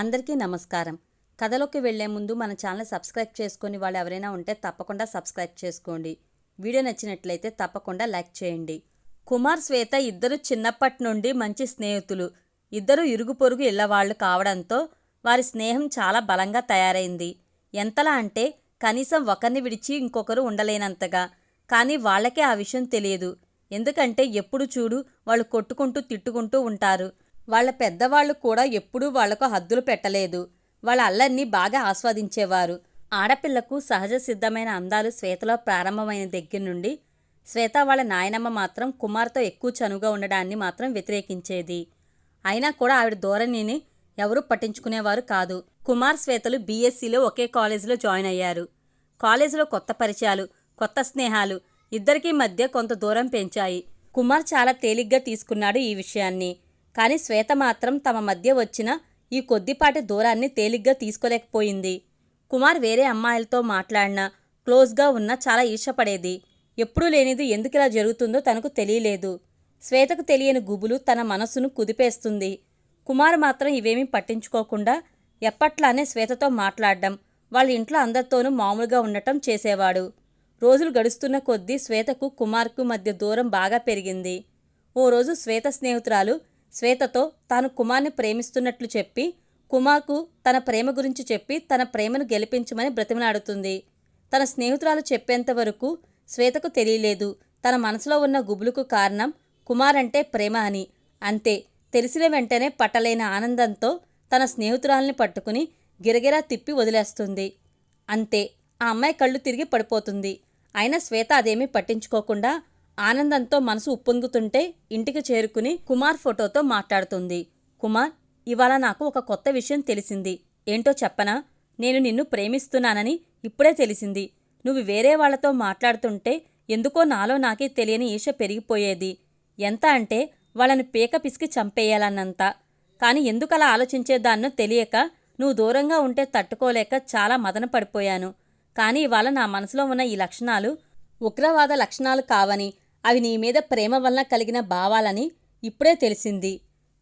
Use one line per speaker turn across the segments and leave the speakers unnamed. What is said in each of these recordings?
అందరికీ నమస్కారం. కథలోకి వెళ్ళే ముందు మన ఛానల్ సబ్స్క్రైబ్ చేసుకొని వాళ్ళు ఎవరైనా ఉంటే తప్పకుండా సబ్స్క్రైబ్ చేసుకోండి. వీడియో నచ్చినట్లయితే తప్పకుండా లైక్ చేయండి. కుమార్ శ్వేత ఇద్దరు చిన్నప్పటి నుండి మంచి స్నేహితులు. ఇద్దరు ఇరుగు పొరుగు ఇళ్ళవాళ్ళు కావడంతో వారి స్నేహం చాలా బలంగా తయారైంది. ఎంతలా అంటే కనీసం ఒకరిని విడిచి ఇంకొకరు ఉండలేనంతగా. కానీ వాళ్ళకే ఆ విషయం తెలియదు. ఎందుకంటే ఎప్పుడు చూడు వాళ్ళు కొట్టుకుంటూ తిట్టుకుంటూ ఉంటారు. వాళ్ళ పెద్దవాళ్ళు కూడా ఎప్పుడూ వాళ్ళకు హద్దులు పెట్టలేదు. వాళ్ళ అల్లరిని బాగా ఆస్వాదించేవారు. ఆడపిల్లకు సహజ సిద్ధమైన అందాలు శ్వేతలో ప్రారంభమైన దగ్గర నుండి శ్వేత వాళ్ళ నాయనమ్మ మాత్రం కుమార్తో ఎక్కువ చనువుగా ఉండడాన్ని మాత్రం వ్యతిరేకించేది. అయినా కూడా ఆవిడ ధోరణిని ఎవరూ పట్టించుకునేవారు కాదు. కుమార్ శ్వేతలు బీఎస్సీలో ఒకే కాలేజీలో జాయిన్ అయ్యారు. కాలేజీలో కొత్త పరిచయాలు కొత్త స్నేహాలు ఇద్దరికీ మధ్య కొంత దూరం పెంచాయి. కుమార్ చాలా తేలిగ్గా తీసుకున్నాడు ఈ విషయాన్ని. కానీ శ్వేత మాత్రం తమ మధ్య వచ్చిన ఈ కొద్దిపాటి దూరాన్ని తేలిగ్గా తీసుకోలేకపోయింది. కుమార్ వేరే అమ్మాయిలతో మాట్లాడినా క్లోజ్గా ఉన్నా చాలా ఈర్షపడేది. ఎప్పుడూ లేనిది ఎందుకు ఇలా జరుగుతుందో తనకు తెలియలేదు. శ్వేతకు తెలియని గుబులు తన మనసును కుదిపేస్తుంది. కుమార్ మాత్రం ఇవేమీ పట్టించుకోకుండా ఎప్పట్లానే శ్వేతతో మాట్లాడడం వాళ్ళ ఇంట్లో అందరితోనూ మామూలుగా ఉండటం చేసేవాడు. రోజులు గడుస్తున్న కొద్దీ శ్వేతకు కుమార్కు మధ్య దూరం బాగా పెరిగింది. ఓ రోజు శ్వేత స్నేహితురాలు శ్వేతతో తాను కుమార్ని ప్రేమిస్తున్నట్లు చెప్పి కుమార్కు తన ప్రేమ గురించి చెప్పి తన ప్రేమను గెలిపించమని బ్రతిమలాడుతుంది. తన స్నేహితురాలు చెప్పేంత వరకు శ్వేతకు తెలియలేదు. తన మనసులో ఉన్న గుబులుకు కారణం కుమార్ అంటే ప్రేమ అని. అంతే తెలిసిన వెంటనే పట్టలేని ఆనందంతో తన స్నేహితురాల్ని పట్టుకుని గిరగిరా తిప్పి వదిలేస్తుంది. అంతే ఆ అమ్మాయి కళ్ళు తిరిగి పడిపోతుంది. అయినా శ్వేత అదేమీ పట్టించుకోకుండా ఆనందంతో మనసు ఉప్పొంగుతుంటే ఇంటికి చేరుకుని కుమార్ ఫోటోతో మాట్లాడుతుంది. కుమార్ ఇవాళ నాకు ఒక కొత్త విషయం తెలిసింది. ఏంటో చెప్పనా? నేను నిన్ను ప్రేమిస్తున్నానని ఇప్పుడే తెలిసింది. నువ్వు వేరే వాళ్ళతో మాట్లాడుతుంటే ఎందుకో నాలో నాకే తెలియని ఈష పెరిగిపోయేది. ఎంత అంటే వాళ్ళని పీక పిసికి చంపేయాలన్నంత. కానీ ఎందుకలా ఆలోచించేదాన్నో తెలియక నువ్వు దూరంగా ఉంటే తట్టుకోలేక చాలా మదన పడిపోయాను. కానీ ఇవాళ నా మనసులో ఉన్న ఈ లక్షణాలు ఉగ్రవాద లక్షణాలు కావని అవి నీ మీద ప్రేమ వలన కలిగిన భావాలని ఇప్పుడే తెలిసింది.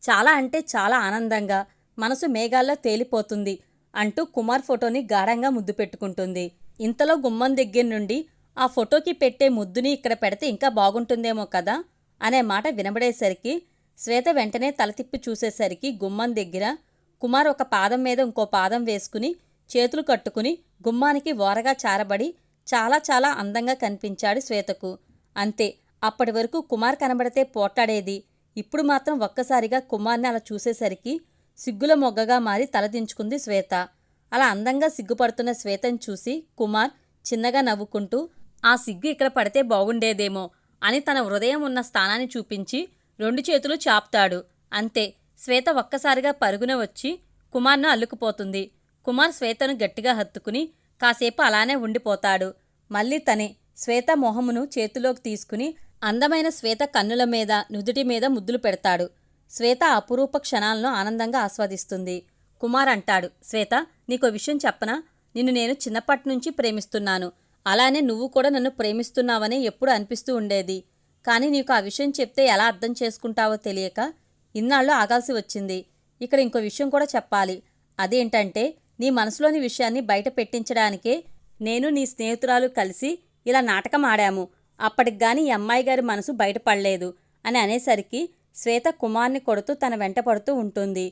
చాలా అంటే చాలా ఆనందంగా మనసు మేఘాల్లో తేలిపోతుంది అంటూ కుమార్ ఫోటోని గాఢంగా ముద్దు పెట్టుకుంటుంది. ఇంతలో గుమ్మం దగ్గర నుండి ఆ ఫోటోకి పెట్టే ముద్దుని ఇక్కడ పెడితే ఇంకా బాగుంటుందేమో కదా అనే మాట వినబడేసరికి శ్వేత వెంటనే తలతిప్పి చూసేసరికి గుమ్మం దగ్గర కుమార్ ఒక పాదం మీద ఇంకో పాదం వేసుకుని చేతులు కట్టుకుని గుమ్మానికి ఓరగా చారబడి చాలా చాలా అందంగా కనిపించాడు శ్వేతకు. అంతే అప్పటి వరకు కుమార్ కనబడితే పోట్లాడేది. ఇప్పుడు మాత్రం ఒక్కసారిగా కుమార్ని అలా చూసేసరికి సిగ్గుల మొగ్గగా మారి తలదించుకుంది శ్వేత. అలా అందంగా సిగ్గుపడుతున్న శ్వేతను చూసి కుమార్ చిన్నగా నవ్వుకుంటూ ఆ సిగ్గు ఇక్కడ పడితే బాగుండేదేమో అని తన హృదయం ఉన్న స్థానాన్ని చూపించి రెండు చేతులు చాపుతాడు. అంతే శ్వేత ఒక్కసారిగా పరుగున వచ్చి కుమార్ను అల్లుకుపోతుంది. కుమార్ శ్వేతను గట్టిగా హత్తుకుని కాసేపు అలానే ఉండిపోతాడు. మళ్ళీ తనే శ్వేత మొహమును చేతిలోకి తీసుకుని అందమైన శ్వేత కన్నుల మీద నుదుటి మీద ముద్దులు పెడతాడు. శ్వేత అపురూప క్షణాలను ఆనందంగా ఆస్వాదిస్తుంది. కుమార్ అంటాడు శ్వేత నీకు విషయం చెప్పనా? నిన్ను నేను చిన్నప్పటి నుంచి ప్రేమిస్తున్నాను. అలానే నువ్వు కూడా నన్ను ప్రేమిస్తున్నావని ఎప్పుడు అనిపిస్తూ ఉండేది. కానీ నీకు ఆ విషయం చెప్తే ఎలా అర్థం చేసుకుంటావో తెలియక ఇన్నాళ్ళు ఆగాల్సి వచ్చింది. ఇక్కడ ఇంకో విషయం కూడా చెప్పాలి. అదేంటంటే నీ మనసులోని విషయాన్ని బయట పెట్టించడానికే నేను నీ స్నేహితురాలు కలిసి ఇలా నాటకం ఆడాము. అప్పటికి గాని అమ్మాయి గారి మనసు బయటపడలేదు అని అనేసరికి శ్వేత కుమార్ని కొడుతూ తన వెంట పడుతూ ఉంటుంది.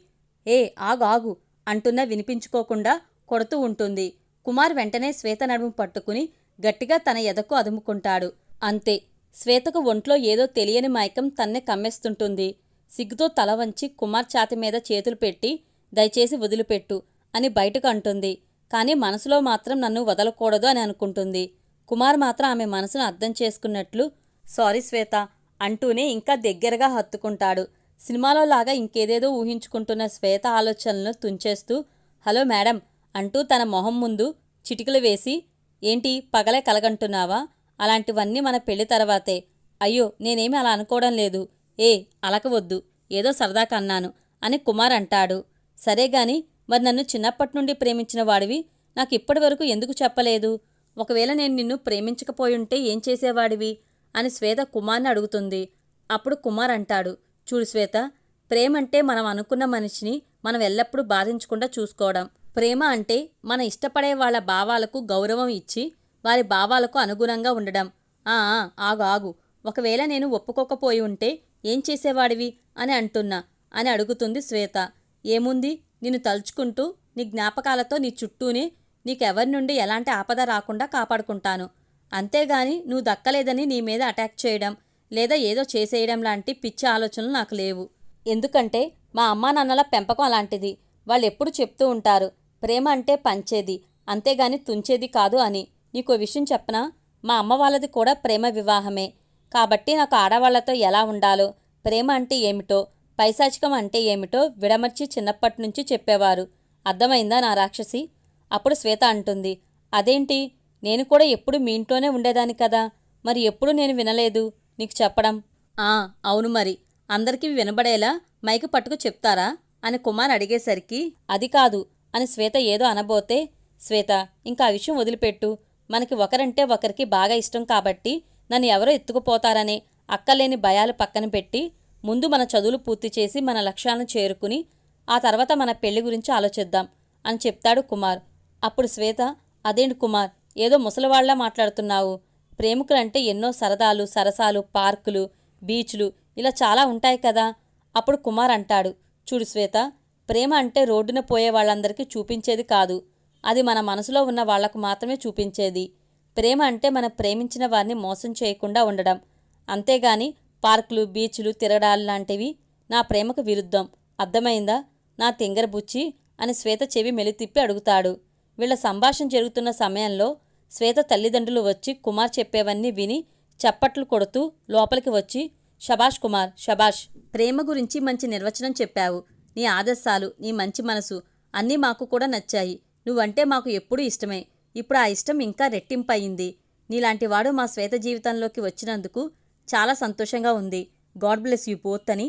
ఏ ఆగు ఆగు అంటున్నా వినిపించుకోకుండా కొడుతూ ఉంటుంది. కుమార్ వెంటనే శ్వేత నడుము పట్టుకుని గట్టిగా తన ఎదకు అదుముకుంటాడు. అంతే శ్వేతకు ఒంట్లో ఏదో తెలియని మైకం తన్నే కమ్మేస్తుంటుంది. సిగ్గుతో తల వంచి కుమార్ ఛాతి మీద చేతులు పెట్టి దయచేసి వదిలిపెట్టు అని బయటకు అంటుంది. కానీ మనసులో మాత్రం నన్ను వదలకూడదు అని అనుకుంటుంది. కుమార్ మాత్రం ఆమె మనసును అర్థం చేసుకున్నట్లు సారీ శ్వేత అంటూనే ఇంకా దగ్గరగా హత్తుకుంటాడు. సినిమాలో లాగా ఇంకేదేదో ఊహించుకుంటున్న శ్వేత ఆలోచనలను తుంచేస్తూ హలో మేడం అంటూ తన మొహం ముందు చిటికలు వేసి ఏంటి పగలే కలగంటున్నావా? అలాంటివన్నీ మన పెళ్ళి తర్వాతే. అయ్యో నేనేమి అలా అనుకోవడం లేదు. ఏ అలకవద్దు. ఏదో సరదాగా అన్నాను అని కుమార్ అంటాడు. సరే గాని మరి నన్ను చిన్నప్పటి నుండి ప్రేమించిన వాడివి. నాకు ఇప్పటి వరకు ఎందుకు చెప్పలేదు? ఒకవేళ నేను నిన్ను ప్రేమించకపోయుంటే ఏం చేసేవాడివి? అని శ్వేత కుమార్ని అడుగుతుంది. అప్పుడు కుమార్ అంటాడు. చూడు శ్వేత ప్రేమ అంటే మనం అనుకున్న మనిషిని మనం ఎల్లప్పుడూ బాధించకుండా చూసుకోవడం. ప్రేమ అంటే మన ఇష్టపడే వాళ్ళ భావాలకు గౌరవం ఇచ్చి వారి భావాలకు అనుగుణంగా ఉండడం. ఆ ఆ, ఆగు ఆగు. ఒకవేళ నేను ఒప్పుకోకపోయి ఉంటే ఏం చేసేవాడివి? అని అంటున్నా. అని అడుగుతుంది శ్వేత. ఏముంది? నిన్ను తలుచుకుంటూ నీ జ్ఞాపకాలతో నీ చుట్టూనే నీకెవరి నుండి ఎలాంటి ఆపద రాకుండా కాపాడుకుంటాను. అంతేగాని నువ్వు దక్కలేదని నీ మీద అటాక్ చేయడం లేదా ఏదో చేసేయడం లాంటి పిచ్చి ఆలోచనలు నాకు లేవు. ఎందుకంటే మా అమ్మా నాన్నల పెంపకం అలాంటిది. వాళ్ళు ఎప్పుడు చెప్తూ ఉంటారు ప్రేమ అంటే పంచేది అంతేగాని తుంచేది కాదు అని. నీకు విషయం చెప్పనా? మా అమ్మ వాళ్ళది కూడా ప్రేమ వివాహమే. కాబట్టి నాకు ఆడవాళ్ళతో ఎలా ఉండాలో ప్రేమ అంటే ఏమిటో పైశాచికం అంటే ఏమిటో విడమర్చి చిన్నప్పటి నుంచి చెప్పేవారు. అర్థమైందా నా రాక్షసి? అప్పుడు శ్వేత అంటుంది అదేంటి? నేను కూడా ఎప్పుడు మీ ఇంట్లోనే ఉండేదాన్ని కదా. మరి ఎప్పుడు నేను వినలేదు. నీకు చెప్పడం. ఆ అవును మరి. అందరికీ వినబడేలా మైకు పట్టుకు చెప్తారా? అని కుమార్ అడిగేసరికి అది కాదు అని శ్వేత ఏదో అనబోతే శ్వేత ఇంకా ఆ విషయం వదిలిపెట్టు. మనకి ఒకరంటే ఒకరికి బాగా ఇష్టం కాబట్టి నన్ను ఎవరో ఎత్తుకుపోతారనే అక్కలేని భయాలు పక్కన పెట్టి ముందు మన చదువులు పూర్తి చేసి మన లక్ష్యాలను చేరుకుని ఆ తర్వాత మన పెళ్ళి గురించి ఆలోచిద్దాం అని చెప్తాడు కుమార్. అప్పుడు శ్వేత అదేంటి కుమార్ ఏదో ముసలివాళ్ళా మాట్లాడుతున్నావు. ప్రేమికులంటే ఎన్నో సరదాలు సరసాలు పార్కులు బీచ్లు ఇలా చాలా ఉంటాయి కదా. అప్పుడు కుమార్ అంటాడు చూడు శ్వేత ప్రేమ అంటే రోడ్డున పోయే వాళ్ళందరికీ చూపించేది కాదు. అది మన మనసులో ఉన్న వాళ్ళకు మాత్రమే చూపించేది. ప్రేమ అంటే మనం ప్రేమించిన వారిని మోసం చేయకుండా ఉండడం. అంతేగాని పార్కులు బీచ్లు తిరగడాలు లాంటివి నా ప్రేమకు విరుద్ధం. అర్థమైందా? నా తింగర బుచ్చి అని శ్వేత చెవి మెలితిప్పి అడుగుతాడు. వీళ్ళ సంభాషణ జరుగుతున్న సమయంలో శ్వేత తల్లిదండ్రులు వచ్చి కుమార్ చెప్పేవన్నీ విని చప్పట్లు కొడుతూ లోపలికి వచ్చి షబాష్ కుమార్ షబాష్ ప్రేమ గురించి మంచి నిర్వచనం చెప్పావు. నీ ఆదర్శాలు నీ మంచి మనసు అన్నీ మాకు కూడా నచ్చాయి. నువ్వంటే మాకు ఎప్పుడూ ఇష్టమే. ఇప్పుడు ఆ ఇష్టం ఇంకా రెట్టింపయింది. నీలాంటివాడు మా శ్వేత జీవితంలోకి వచ్చినందుకు చాలా సంతోషంగా ఉంది. గాడ్ బ్లెస్ యూ బోత్ అని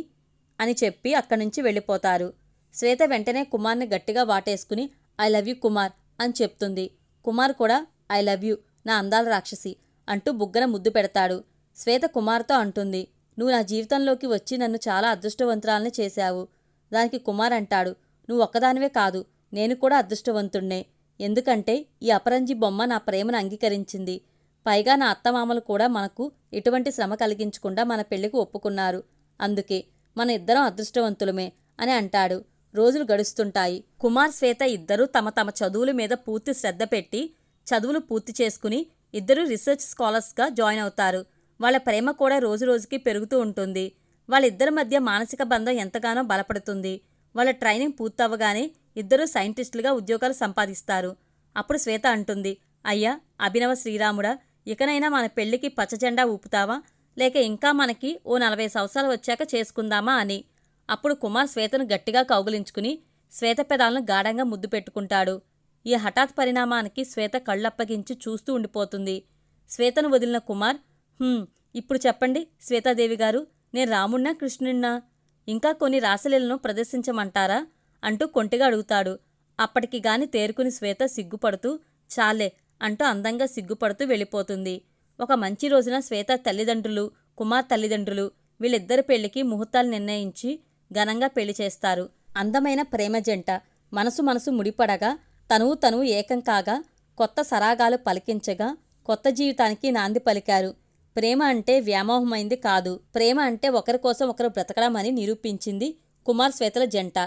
అని చెప్పి అక్కడి నుంచి వెళ్ళిపోతారు. శ్వేత వెంటనే కుమార్ని గట్టిగా వాటేసుకుని ఐ లవ్ యూ కుమార్ అని చెప్తుంది. కుమార్ కూడా ఐ లవ్ యూ నా అందాల రాక్షసి అంటూ బుగ్గన ముద్దు పెడతాడు. శ్వేత కుమార్తో అంటుంది నువ్వు నా జీవితంలోకి వచ్చి నన్ను చాలా అదృష్టవంతురాలని చేశావు. దానికి కుమార్ అంటాడు నువ్వు ఒక్కదానివే కాదు నేను కూడా అదృష్టవంతుణ్ణే. ఎందుకంటే ఈ అపరంజి బొమ్మ నా ప్రేమను అంగీకరించింది. పైగా నా అత్తమామలు కూడా మనకు ఎటువంటి శ్రమ కలిగించకుండా మన పెళ్ళికి ఒప్పుకున్నారు. అందుకే మన ఇద్దరం అదృష్టవంతులమే అని అంటాడు. రోజులు గడుస్తుంటాయి. కుమార్ శ్వేత ఇద్దరూ తమ తమ చదువుల మీద పూర్తి శ్రద్ధ పెట్టి చదువులు పూర్తి చేసుకుని ఇద్దరు రీసెర్చ్ స్కాలర్స్గా జాయిన్ అవుతారు. వాళ్ళ ప్రేమ కూడా రోజు రోజుకి పెరుగుతూ ఉంటుంది. వాళ్ళిద్దరి మధ్య మానసిక బంధం ఎంతగానో బలపడుతుంది. వాళ్ళ ట్రైనింగ్ పూర్తవగానే ఇద్దరూ సైంటిస్టులుగా ఉద్యోగాలు సంపాదిస్తారు. అప్పుడు శ్వేత అంటుంది అయ్యా అభినవ శ్రీరాముడా ఇకనైనా మన పెళ్ళికి పచ్చజెండా ఊపుతావా? లేక ఇంకా మనకి ఓ నలభై సంవత్సరాలు వచ్చాక చేసుకుందామా? అని. అప్పుడు కుమార్ శ్వేతను గట్టిగా కౌగులించుకుని శ్వేత పెదాలను గాఢంగా ముద్దు పెట్టుకుంటాడు. ఈ హఠాత్ పరిణామానికి శ్వేత కళ్ళప్పగించి చూస్తూ ఉండిపోతుంది. శ్వేతను వదిలిన కుమార్ "హుమ్, ఇప్పుడు చెప్పండి శ్వేతాదేవి గారు నేను రాముణ్ణా కృష్ణుణ్ణా? ఇంకా కొన్ని రాసలీలను ప్రదర్శించమంటారా? అంటూ కొంటిగా అడుగుతాడు. అప్పటికి గాని తేరుకుని శ్వేత సిగ్గుపడుతూ చాలే అంటూ అందంగా సిగ్గుపడుతూ వెళ్ళిపోతుంది. ఒక మంచి రోజున శ్వేత తల్లిదండ్రులు కుమార్ తల్లిదండ్రులు వీళ్ళిద్దరి పెళ్ళికి ముహూర్తాలు నిర్ణయించి ఘనంగా పెళ్ళి చేస్తారు. అందమైన ప్రేమ జంట. మనసు మనసు ముడిపడగా తనువు తనువు ఏకం కాగా కొత్త సరాగాలు పలికించగా కొత్త జీవితానికి నాంది పలికారు. ప్రేమ అంటే వ్యామోహమైంది కాదు. ప్రేమ అంటే ఒకరి కోసం ఒకరు బ్రతకడం అని నిరూపించింది కుమార్ శ్వేతల జంట.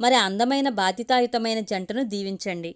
మరి అందమైన బాధ్యతాయుతమైన జంటను దీవించండి.